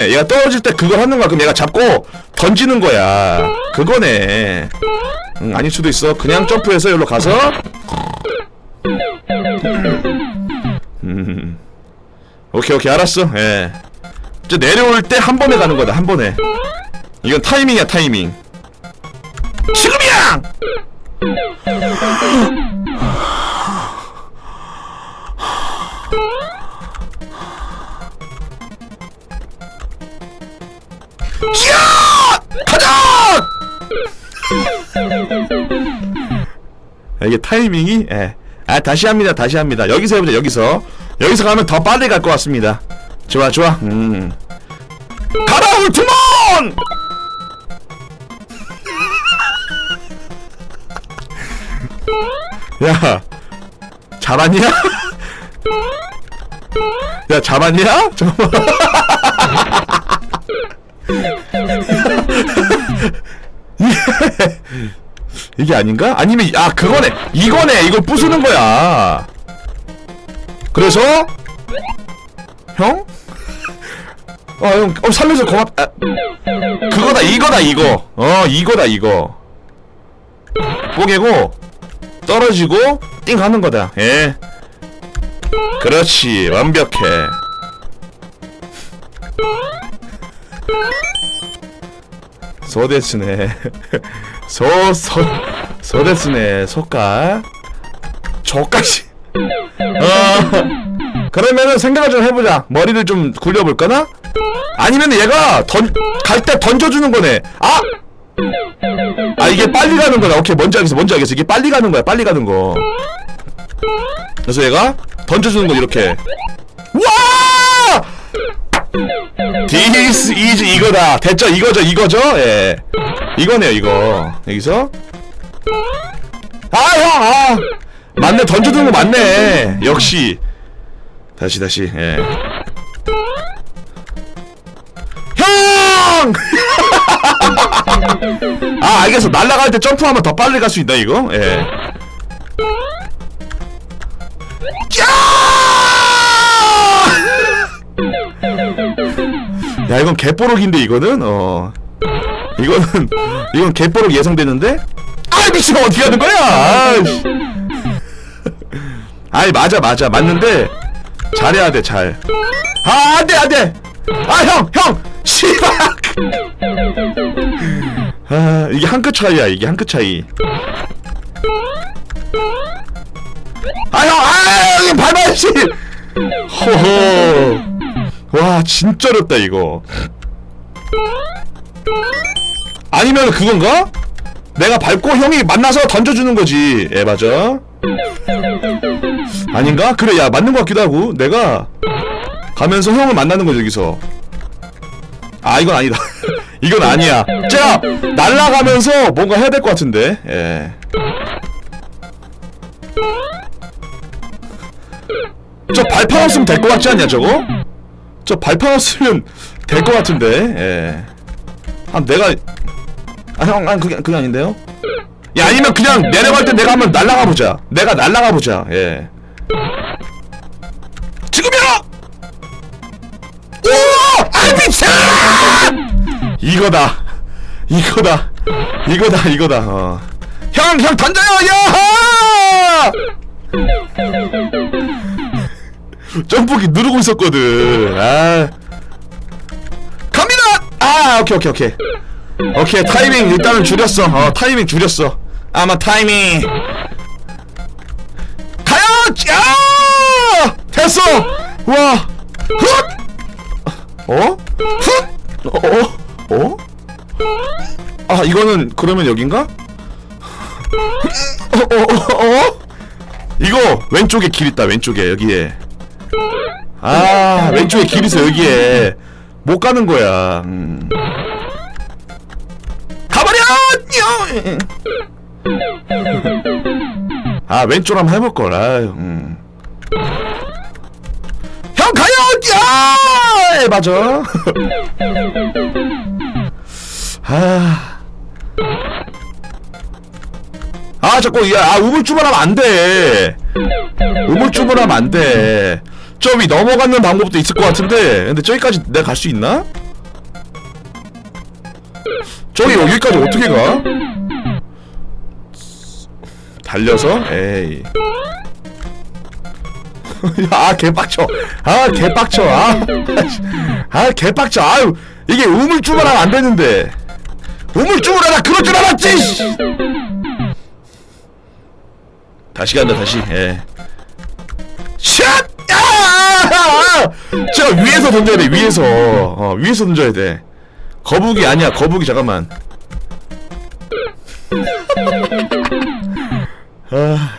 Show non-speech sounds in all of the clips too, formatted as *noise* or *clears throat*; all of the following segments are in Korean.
얘가 떨어질 때 그걸 하는 거야. 그럼 얘가 잡고 던지는 거야. 그거네. 응, 아닐 수도 있어. 그냥 점프해서 여기로 가서. 음. 오케이, 오케이, 알았어. 예. 이제 내려올 때 한 번에 가는 거다, 한 번에. 이건 타이밍이야, 타이밍. 지금이야! 가자! 아, 이게 타이밍이? 예. 아 다시 합니다 다시 합니다. 여기서 해보자 여기서. 여기서 가면 더 빨리 갈 것 같습니다. 좋아 좋아. 음. 가라 울트몬! 야 잘하냐? 야 잘하냐? *laughs* 잠깐만 *laughs* 이게 아닌가? 아니면 아 그거네. 이거네. 이걸 부수는 거야. 그래서 형? 어 형 어, 살려서 고맙 아, 그거다 이거다 이거. 어 이거다 이거. 뽀개고 떨어지고 띵 하는 거다. 예. 그렇지. 완벽해 소데스네 소소 소데스네 소까 저까지 어 그러면은 생각을 좀 해보자. 머리를 좀 굴려볼까나? 아니면 얘가 던 갈 때 던져주는 거네. 아! 아 이게 빨리 가는 거다. 오케이 뭔지 알겠어 뭔지 알겠어. 이게 빨리 가는 거야 빨리 가는 거. 그래서 얘가 던져주는 거 이렇게. 와 This is 이거다. 됐죠? 이거죠? 이거죠? 예. 이거네요 이거. 여기서. 아 형 아. 맞네. 던져주는 거 맞네. 역시. 다시 다시. 예. 형! *laughs* 아 알겠어. 날아갈 때 점프하면 더 빨리 갈 수 있다 이거. 예. 야! 이건 개뽀록인데 이거는? 어. 이거는 이건 개뽀록 예상되는데? 아 미친 어떻게 하는 거야? 아이씨. *laughs* 아이 맞아 맞아. 맞는데 잘해야 돼잘아 안돼 안돼. 아형 형! 씨발! *laughs* 아 이게 한 끗 차이야 이게 한 끗 차이. 아형아 여기 밟아야지! *laughs* 호호 와 진짜 어렵다 이거 아니면 그건가? 내가 밟고 형이 만나서 던져주는 거지 예 맞아 아닌가? 그래 야 맞는 것 같기도 하고 내가 가면서 형을 만나는 거지 여기서 아 이건 아니다 *laughs* 이건 아니야 제가 날아가면서 뭔가 해야 될 것 같은데 예. 저 발판 없으면 될 것 같지 않냐 저거? 저 발판 없으면 될 것 같은데. 예. 아 내가 아형 아, 그게 그게 아닌데요? 야 아니면 그냥 내려갈 때 내가 한번 날아가 보자. 내가 날아가 보자. 예. 지금이야! 우와! 아 미쳐 이거다. 이거다. 이거다 이거다. 어. 형 형 던져요! 야하 점프기 누르고 있었거든 아 갑니다 아 오케이 오케이 오케이 오케이 타이밍 일단은 줄였어 어 타이밍 줄였어 아마 타이밍 가요 야 됐어 와 훗! 어? 훗! 어? 어? 아 이거는 그러면 여긴가? 어, 어, 어, 어? 이거 왼쪽에 길 있다 왼쪽에 여기에 아 왼쪽에 길 있어 여기에 못 가는 거야 음. 가버려 뇨! 아 왼쪽 한번 해볼걸 아유 음. 형 가요 야 맞아 아. 아 자꾸 야 아, 우물쭈물하면 안돼 우물쭈물하면 안돼 저 위 넘어가는 방법도 있을 것 같은데 근데 저기까지 내가 갈 수 있나? 저기 여기까지 어떻게 가? 달려서? 에이. *laughs* 아 개빡쳐. 아 개빡쳐. 아, *laughs* 아 개빡쳐. 아유 이게 우물쭈물하면 안 되는데. 우물쭈물하다 그럴 줄 알았지. 씨. 다시 간다 다시. 예. 샷! 야! 제가 위에서 던져야 돼 위에서. 어 위에서 던져야 돼. 거북이 아니야 거북이 잠깐만. 아.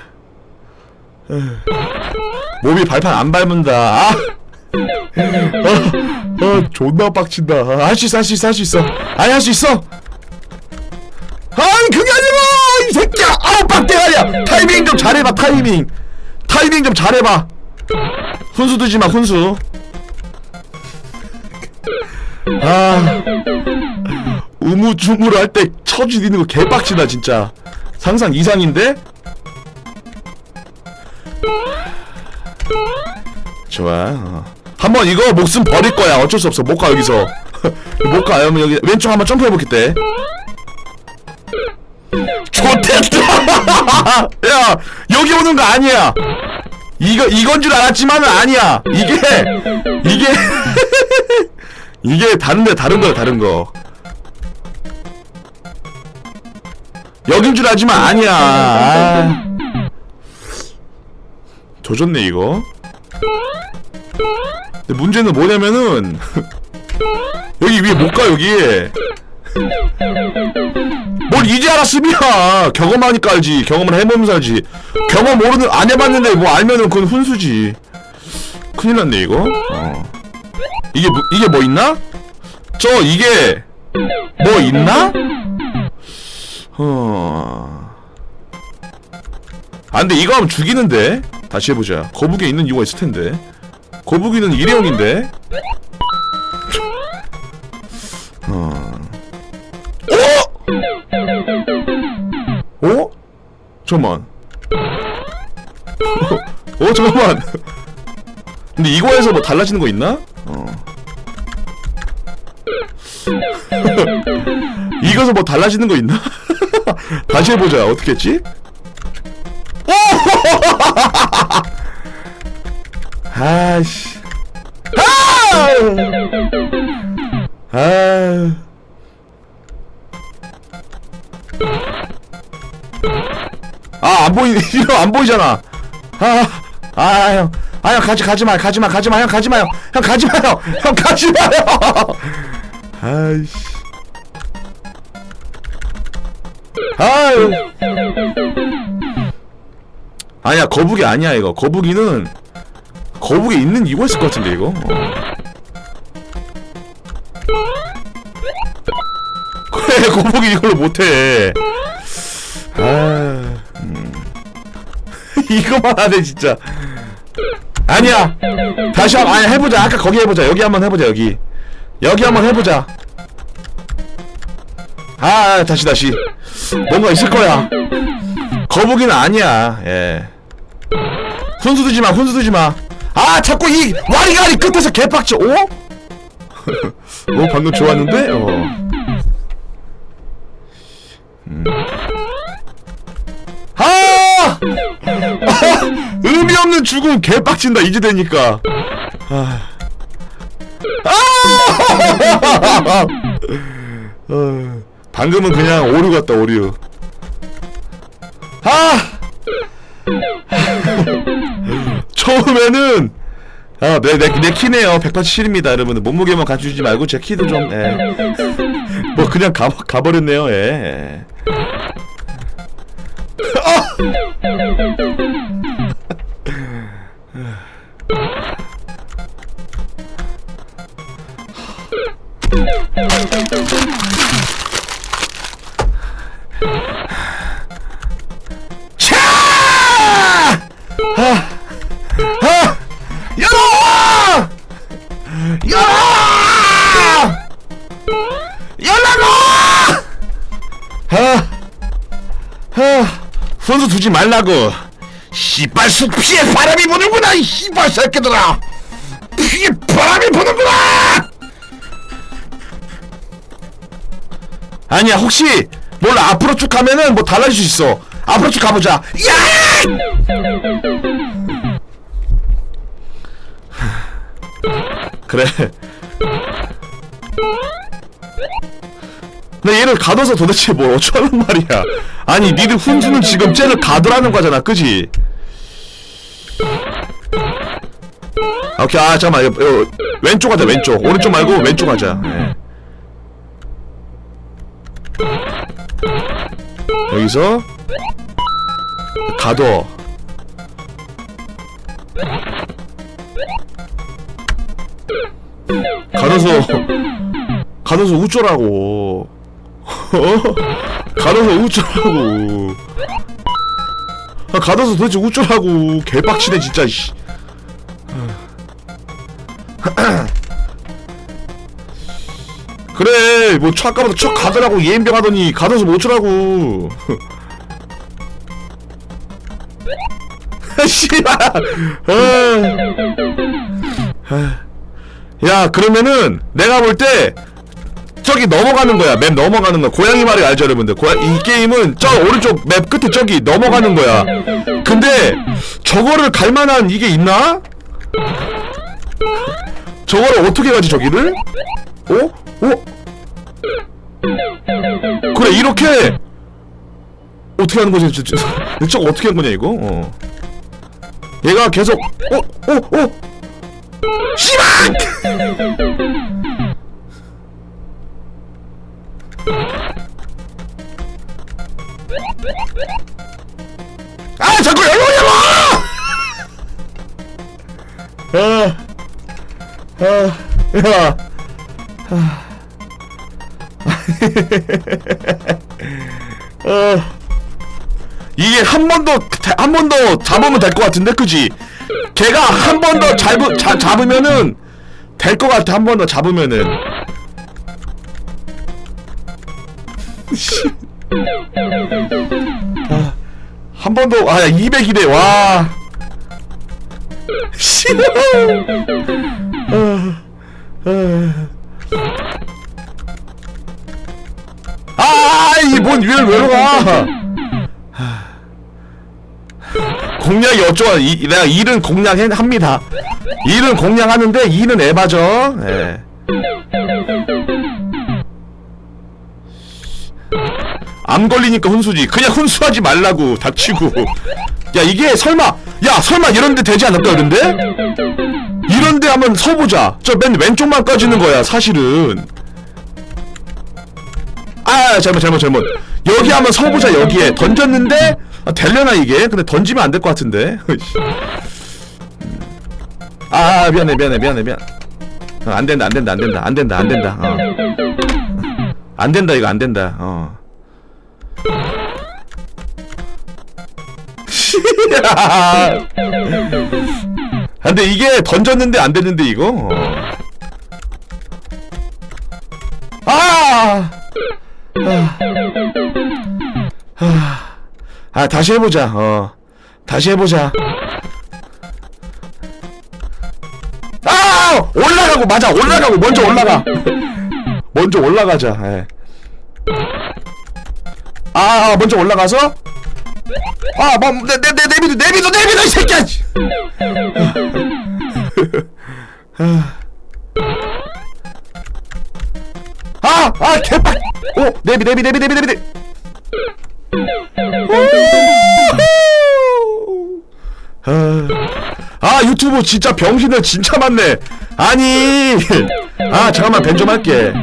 몸이 발판 안 밟는다. 아, 아, 아 존나 빡친다. 아, 할수 있어, 할 수 있어, 할 수 있어. 아니, 할 수 있어. 아니, 그게 아니라, 이 새끼야! 아우, 빡대가 아니야! 타이밍 좀 잘해봐, 타이밍! 타이밍 좀 잘해봐! 훈수 두지 마, 훈수. 아. 우무쭈무를 할때 처지디는 거 개빡치다, 진짜. 상상 이상인데? 좋아. 어. 한번 이거 목숨 버릴 거야. 어쩔 수 없어. 못 가 여기서. *laughs* 못 가. 그러면 여기 왼쪽 한번 점프해 볼게. 좋댔다. *laughs* 야 여기 오는 거 아니야. 이거 이건 줄 알았지만은 아니야. 이게 이게 *laughs* 이게 다른데 다른 거야 다른 거. 여긴 줄 알지만 아니야. 아. 조졌네 이거. 근데 문제는 뭐냐면은 *laughs* 여기 위에 못 가 여기. 알았으면 경험하니까 알지. 경험을 해보면서 알지. 경험 모르는 안 해봤는데 뭐 알면은 그건 훈수지. 큰일 났네 이거. 어. 이게 뭐- 이게 뭐 있나? 저 이게 뭐 있나? 어. 아 근데 이거 하면 죽이는데 다시 해보자 거북이에 있는 이유가 있을 텐데 거북이는 일회용인데 어? 어? 잠깐만 어 잠깐만 근데 이거에서 뭐 달라지는 거 있나? 어. *laughs* 이거서 뭐 달라지는 거 있나? *laughs* 다시 해보자 어떻게 했지? *laughs* 아씨. 아! 아. 안 보이, *laughs* 이거 안 보이잖아. 아, 아, 형. 아, 형, 가지, 가지 마, 가지 마, 가지 마, 형, 가지 마요. 형, 가지 마요. 형, 가지 마요. 아이씨. 아유. 아니야 거북이 아니야 이거 거북이는 거북이 있는 있을 것 같은데 이거 어. *laughs* 그래 거북이 이걸로 못해 아 음. *laughs* 이거만 하네 진짜 아니야 다시 한번 아니 해보자 아까 거기 해보자 여기 한번 해보자 여기 여기 한번 해보자 아 다시 다시 뭔가 있을 거야 거북이는 아니야. 예. 훈수 두지 마. 훈수 두지 마. 아, 자꾸 이 와리가리 끝에서 개빡쳐. 오? 오, 방금 좋았는데? 어. 음. 아! 아! *laughs* 의미 없는 죽음 개빡친다. 이제 되니까. 아. 아! 어, *laughs* 방금은 그냥 오류 같다, 오류. 아! *laughs* 처음에는 아, 내, 내, 내 키네요. 187입니다, 여러분들. 몸무게만 갖추지 말고 제 키도 좀, 예. 뭐, 그냥 가, 가버렸네요, 예. 차! 두지 말라고. 씨발 숲 피에 바람이 부는구나, 이 씨발 새끼들아! 피에 바람이 부는구나! 아니야 혹시 몰라 앞으로 쭉 가면은 뭐 달라질 수 있어 앞으로 쭉 가보자 야 그래 근데 얘를 가둬서 도대체 뭘 어쩌라는 말이야 아니 니들 훈수는 지금 쟤를 가두라는 거잖아 그지? 오케이 아 잠깐만 이거 왼쪽 하자 왼쪽. 오른쪽 말고 왼쪽 하자. 예. 여기서 가둬. 가둬서 가둬서 우쩌라고 어? 가둬서 우쩌라고 아, 가둬서 도대체 우쩌라고 개빡치네 진짜 씨. *clears throat* 그래 뭐 아까부터 척 가더라고 예인병 하더니 가둬서 못 주라고 *laughs* 씨발 아. 야 그러면은 내가 볼때 저기 넘어가는 거야 맵 넘어가는 거 고양이 말이 알죠 여러분들 고양 이 게임은 저 오른쪽 맵 끝에 저기 넘어가는 거야 근데 저거를 갈 만한 이게 있나? 저거를 어떻게 가지 저기를? 어? 어? 그래 이렇게 어떻게 하는 거지? 저, 저, 저거 어떻게 한 거냐 이거? 어. 얘가 계속 어? 어? 어? 씨발! 아 자꾸 여기 오냐고! 아, 아, 야, 어, 이게 한번더한번 더 잡으면 될 것 같은데 그지? 걔가 한 번 더 잡으 자, 잡으면은 될 것 같아 한 번 더 잡으면은 한 번 더아 200이래 와. 싫어 아 이게 뭔 위를 왜로 가 공략이 어쩌고 이, 내가 일은 공략합니다. 일은 공략하는데 일은 에바죠. 예. 암 걸리니까 훈수지. 그냥 훈수하지 말라고 닥치고. 야 이게 설마 야 설마 이런데 되지 않을까 이런데? 이런데 한번 서보자. 저 맨 왼쪽만 꺼지는 거야 사실은. 아 잘못 잘못 잘못. 여기 한번 서보자 여기에. 던졌는데? 아, 될려나 이게? 근데 던지면 안 될 것 같은데. 아 미안해 미안해 미안해 미안. 어, 안 된다 안 된다 안 된다 안 된다 안 된다. 어. 안 된다 이거 안 된다. 어 아, 근데 이게 던졌는데 안 됐는데 이거 어. 아! 아. 아. 아 다시 해보자 어 다시 해보자 아 올라가고 맞아 올라가고 먼저 올라가 먼저 올라가자 예. 아 먼저 올라가서? 아 뭐 내 내 내 내비도 내비도 내비도 이 새끼야! 아 아 *laughs* 개빡! 오 내비 내비 내비 내비 내비! 아, 아 유튜브 진짜 병신들 진짜 많네. 아니 아 잠깐만 벤 좀 할게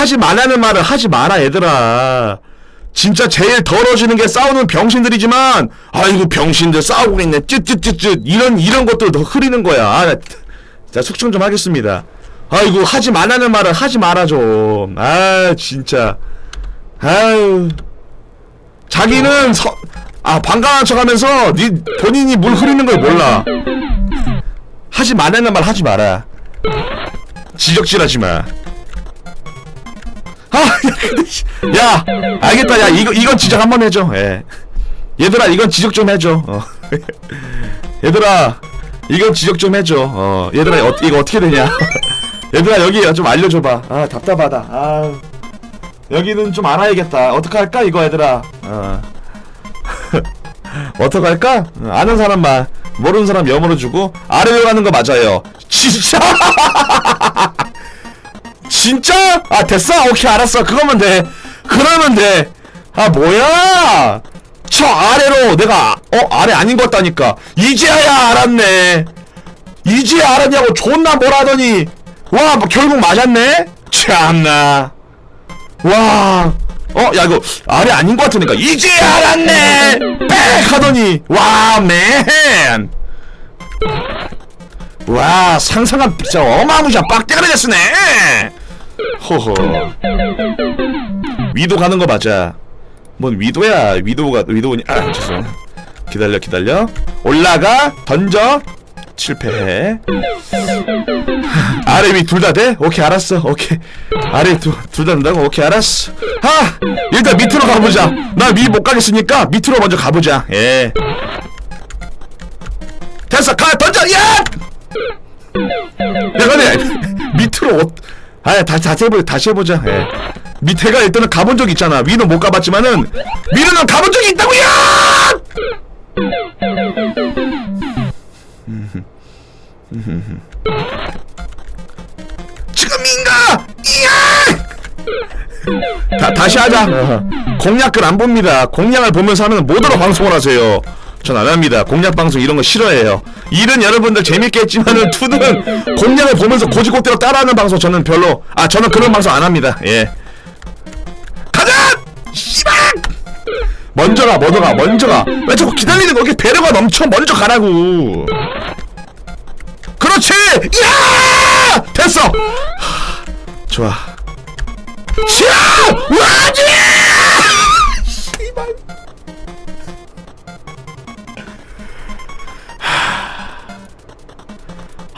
하지 말라는 말을 하지 마라 얘들아. 진짜 제일 더러지는 게 싸우는 병신들이지만 아이고 병신들 싸우고 있네. 쯧쯧쯧쯧. 이런 이런 것들 더 흐리는 거야. 아, 자 숙청 좀 하겠습니다. 아이고 하지 말라는 말을 하지 마라 좀아 진짜. 아유. 자기는 서, 아 반가운 척하면서 니 본인이 물 흐리는 걸 몰라. 하지 말라는 말 하지 마라. 지적질하지 마. 아, *laughs* 야, 알겠다, 야, 이거 이건 지적 한번 해줘. 예. 얘들아, 이건 지적 좀 해줘. 어. *laughs* 얘들아, 이건 지적 좀 해줘. 어, 얘들아, 어, 이거 어떻게 되냐? *laughs* 얘들아, 여기 좀 알려줘봐. 아, 답답하다. 아. 여기는 좀 알아야겠다. 어떻게 할까 이거 얘들아. 어. 어떻게 할까? 어, 아는 사람만 모르는 사람 염으로 주고 아래로 가는 거 맞아요. 진짜? 진짜? 아 됐어. 오케이 알았어. 그거면 돼. 그러면 돼. 아 뭐야? 저 아래로 내가 어 아래 아닌 것 같다니까. 이제야 알았네. 이제 알았냐고 존나 뭐라더니 와뭐 결국 맞았네. 참나. 와. 어, 야, 이거, 아래 아닌 것 같으니까, 이제 알았네! 빽! 하더니, 와, 맨! 와, 상상한, 진짜 어마무시한 빡대가리 됐으네! 호호. 위도 가는 거 맞아. 뭔 위도야, 위도가, 위도니, 아, 죄송. 기다려, 기다려. 올라가, 던져, 실패해. 아래 위 둘 다 돼? 오케이 알았어 오케이 아래 둘다 된다고? 오케이 알았어 아 일단 밑으로 가보자 나 위 못 가겠으니까 밑으로 먼저 가보자 예 됐어 가 던져 야! 야 근데 밑으로 어... 아 다시 다시 해보자 다시 해보자 예 밑에가 일단은 가본 적 있잖아 위는 못 가봤지만은 위는 가본 적이 있다고요 지금인가? 이야! 다, 다시 하자. 어. 공약글 안 봅니다. 공약을 보면서 하면 모두로 방송을 하세요. 전 안 합니다. 공약 방송 이런 거 싫어해요. 일은 여러분들 재밌게 했지만은 투는 공약을 보면서 고지고대로 따라하는 방송 저는 별로 아 저는 그런 방송 안 합니다. 예. 가자! 씨발! 먼저 가, 먼저 가, 먼저 가. 왜 자꾸 기다리는 거? 이렇게 배려가 넘쳐. 먼저 가라고. 그렇지! 야! 됐어! 하, 좋아. 자! 와지!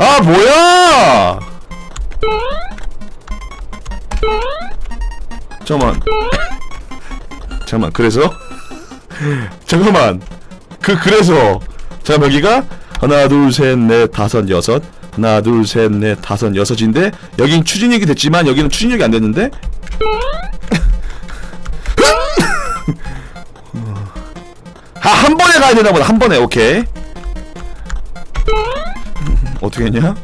아, 뭐야! 잠깐만. 잠깐만, 그래서? *laughs* 잠깐만. 그, 그래서. 자, 여기가 하나, 둘, 셋, 넷, 다섯, 여섯. 하나, 둘, 셋, 넷, 다섯, 여섯인데, 여긴 추진력이 됐지만, 여기는 추진력이 안 됐는데? *laughs* 아, 한 번에 가야 되나 보다. 한 번에, 오케이. 어떻게 했냐?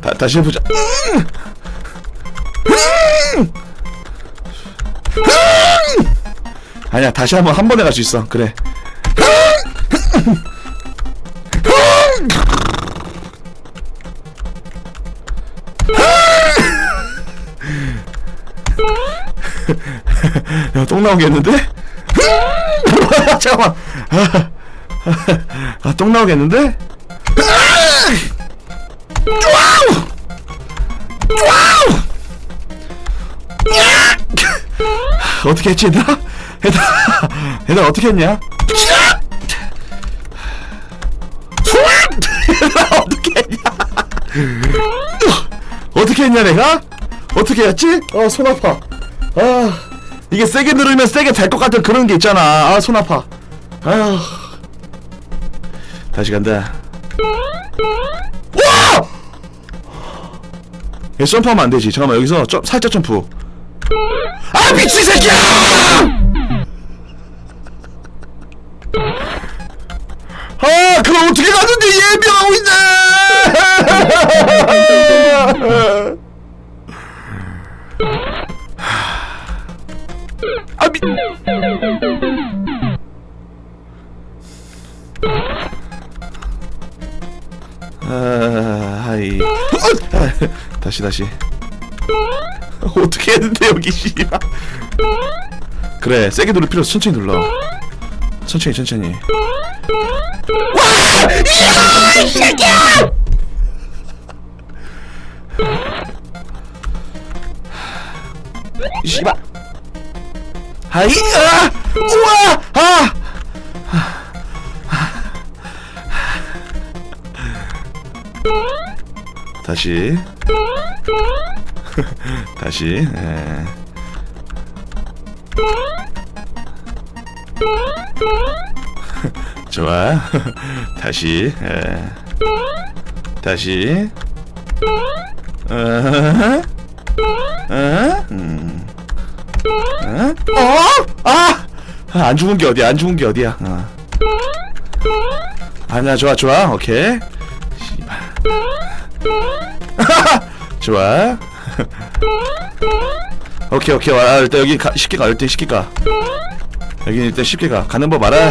다, 다시 해보자. 아니야 다시 한번 한 번에 갈 수 있어 그래 야 똥 나오겠는데? 잠깐만 아, 아, 똥 나오겠는데? 와우! 와우! 어떻게 했지 얘들아? 얘들아 얘들아 어떻게 했냐? 어떻게 했냐? 어떻게 했냐 내가? 어떻게 했지? 어손 아파 아 이게 세게 누르면 세게 될 것 같은 그런 게 있잖아 아 손 아파 아휴 다시 간다 와! 얘 점프하면 안 되지 잠깐만 여기서 점, 살짝 점프 아 미친 새끼야! 아 그럼 어떻게 가는데 예명하고 있네! 아 미. 아 하이. 어! 아, 다시 다시. 어떻게 했는데 여기 씨발 그래 세게 누를 필요 없어 천천히 눌러 천천히 천천히 와! 이 새끼야! 이 씨발 하이 아! 우와! 아! 다시 *laughs* 다시 예. *laughs* 좋아 *laughs* 다시 예. 다시. 어? 어? 음. 어? 어? 아! 아, 안 죽은 게 어디야? 안 죽은 게 어디야? 어. 아니야, 좋아, 좋아. 오케이. 좋아. *laughs* 오케이, 오케이. 와, 일단 여기 가, 쉽게 가. 일단 쉽게 가. 여기 일단 쉽게 가. 가는 법 알아. *laughs*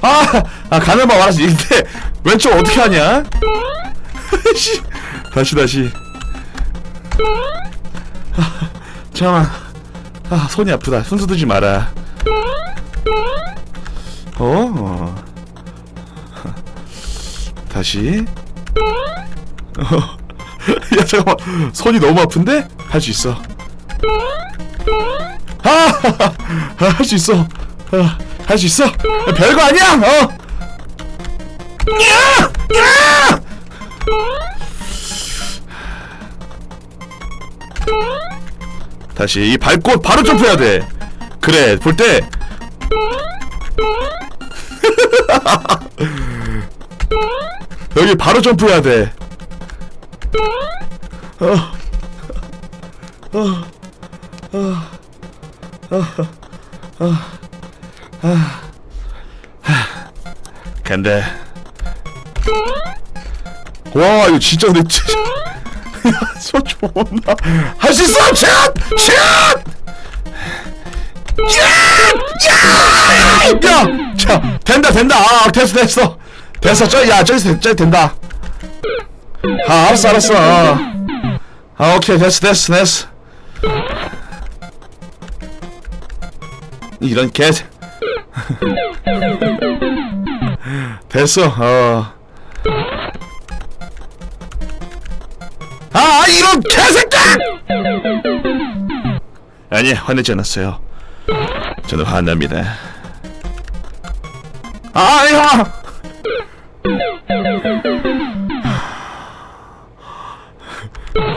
아, 아 가는 법 알았어. 근데 왼쪽 어떻게 하냐? 씨. *laughs* 다시 다시. 아, 잠깐만. 아 손이 아프다. 손수 들지 마라. 어? 어. 다시. 어. *laughs* 야 잠깐만. 손이 너무 아픈데? 할 수 있어. 아, *laughs* 할 수 있어. 아, 할수 있어. 별거 아니야. 어. 야! 야! 다시 이 밟고 바로 점프해야 돼. 그래 볼 때. *laughs* 여기 바로 점프해야 돼. 어. 간다. 와 이거 진짜 근데 진짜 소 좋나 할 수 있어 샷! 샷! 야! 야! 자 된다 된다 아 됐어 됐어 됐어 저기 저기 된다 아 알았어 알았어 아, 아 오케이 됐어 됐어 됐어 이런 개 *laughs* 됐어 어 아, 이런 개새끼! 아니, 화내지 않았어요. 저는 화납니다. 아, 야!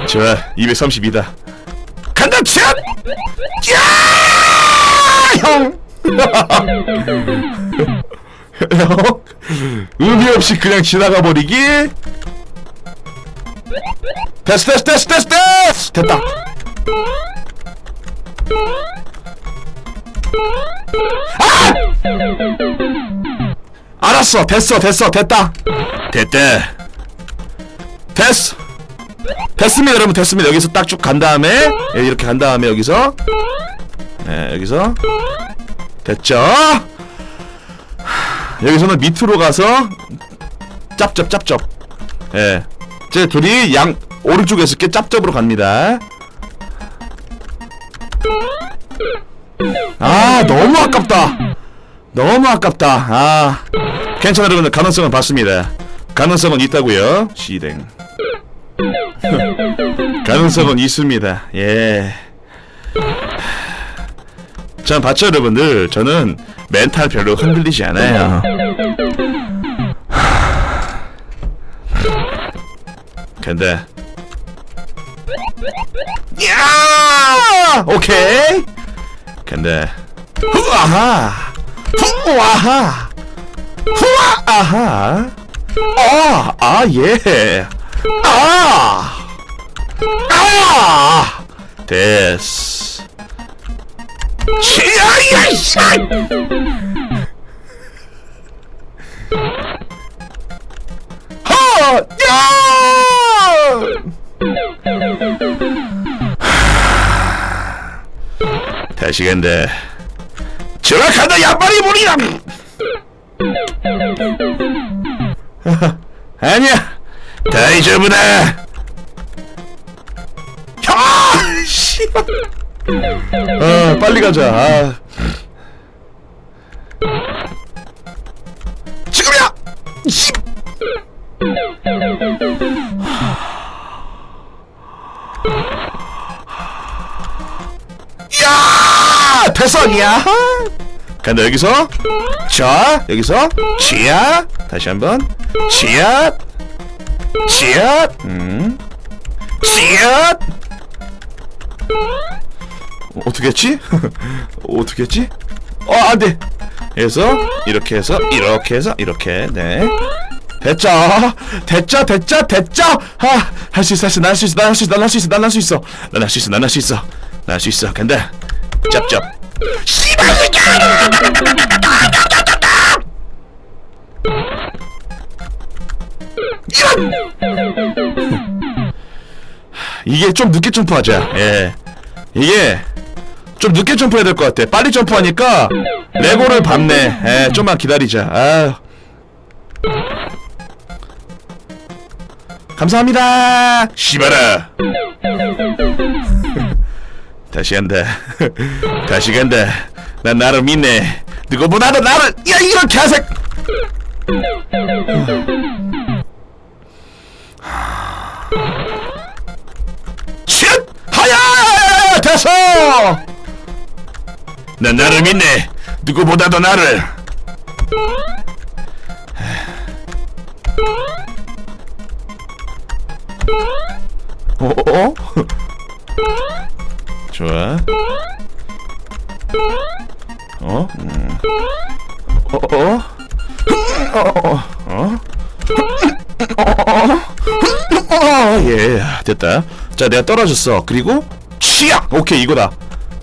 좋아, 232다. 간다, 샷! 야! 형! *laughs* 형? 의미 없이 그냥 지나가 버리기? 됐어 됐어 됐어 됐어 됐어 됐다 아! 알았어. 됐어. 됐어. 됐다. 됐다 됐어. 됐습니다 여러분. 됐습니다. 여기서 딱 쭉 간 다음에 예, 이렇게 간 다음에 여기서 예, 여기서. 됐죠? 여기서는 밑으로 가서 짭짭 짭짭 예. 제 둘이 양 오른쪽에서 이렇게 짭짭으로 갑니다. 아 너무 아깝다. 너무 아깝다. 아 괜찮아 여러분들 가능성은 봤습니다. 가능성은 있다고요. 시댕. *laughs* 가능성은 있습니다. 예. 전 봤죠 여러분들. 저는 멘탈 별로 흔들리지 않아요. *sighs* 간다. 야! 오케이. 간다. 후아하. 후아하. 후아하. 아, 아 예. 아. 아. 됐어. 치아야 씨. 하! 야! 다시 간다. 정확하다 야빨이 물이야. *laughs* 아니야. 다이저브다. 형! 씨발. 아, 빨리 가자. 아. 지금이야. 씨. 야! 됐어, 야! 간다, 여기서. 자, 여기서. 치아. 다시 한 번. 치아. 치아. 음. 어, 어떻게 했지? *laughs* 어떻게 했지? 어, 안 돼. 해서 이렇게 해서 이렇게 해서 이렇게 네 됐죠 됐죠 됐죠 됐죠 아할 수 있어 할 수 있어 난 할 수 있어 난 할 수 있어 난 할 수 있어 난 할 수 있어 난 할 수 있어 난 할 수 있어 간다 짭짭 씨발 이게 좀 늦게 점프하자. 예. 이게 좀 늦게 점프해야 될 것 같아. 빨리 점프하니까 레고를 밟네. 예, 좀만 기다리자. 아유. 감사합니다. 시바라. 다시 한다. *laughs* 다시 간다. 난 나를 믿네. 누구보다도 나를 야 이런 개색. 쉿! 하야! 됐어! 난 나를 믿네. 누구보다도 나를. 어? 어? 좋아. 어? 음. 어? 어? 어? 어? 어? 어? 예, 됐다. 자, 내가 떨어졌어. 그리고 치약. 오케이, 이거다.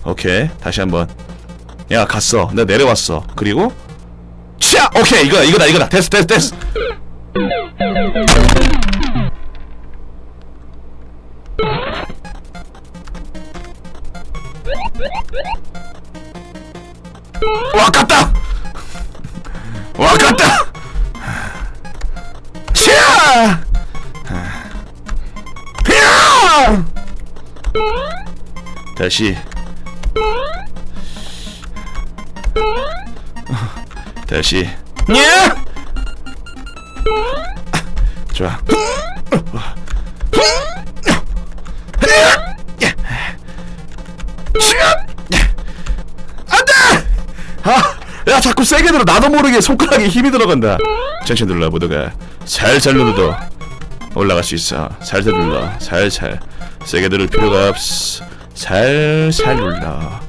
오케이, 다시 한번. 야, 갔어. 내가 내려왔어. 그리고 치약. 오케이, 이거다, 이거다, 이거다. 됐어, 됐어, 됐어. 와갔다. 와갔다. 치약. 피야! 다시 다시 예! 자꾸 세게 들어 나도 모르게 손가락에 힘이 들어간다 천천히 눌러 모두가 살살 눌러도 올라갈 수 있어. 살살 눌러. 살살. 세게 누를 필요가 없어. 살살 눌러.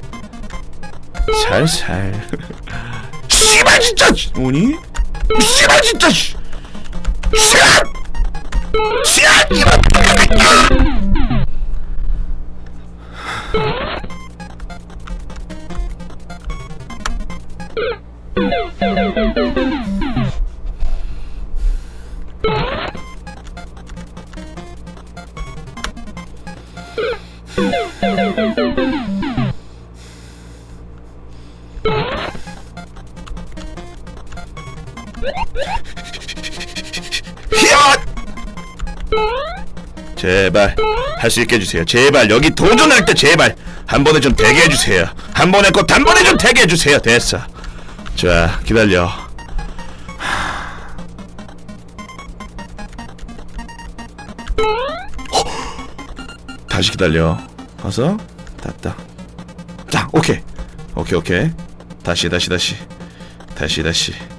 살살. 씨발 진짜. 오니? 씨발 진짜. 씨. 씨발. 씨발 이런. 제발 할 수 있게 해주세요. 제발 여기 도전할 때 제발 한 번에 좀 되게 해주세요. 한 번에 꼭한 번에 좀 되게 해주세요. 됐어. 자 기다려. 다시 기다려. 가서 닫다. 자 오케이 오케이 오케이 다시 다시 다시 다시 다시.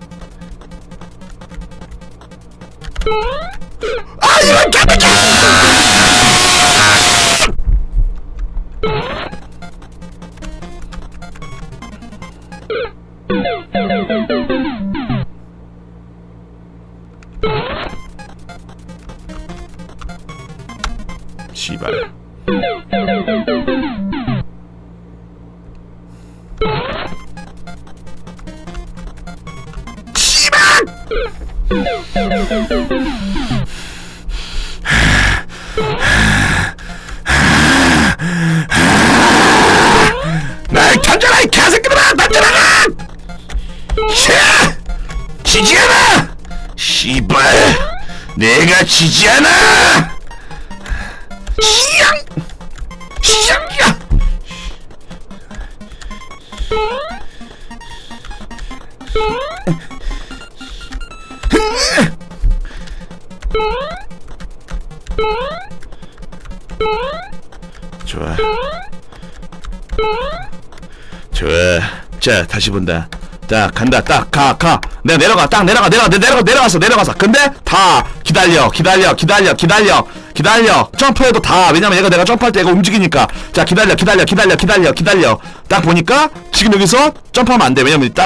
날 던져라 이 개새끼들아! 던져라! 샤 지지 않아 씨발! 내가 지지 않아 자 다시 본다. 딱 간다. 딱 가 가. 내가 내려가. 딱 내려가. 내려가. 내- 내려가. 내려갔어 내려갔어 근데 다 기다려. 기다려. 기다려. 기다려. 기다려. 점프해도 다. 왜냐면 얘가 내가 점프할 때 얘가 움직이니까. 자 기다려. 기다려. 기다려. 기다려. 기다려. 딱 보니까 지금 여기서 점프하면 안돼. 왜냐면 딱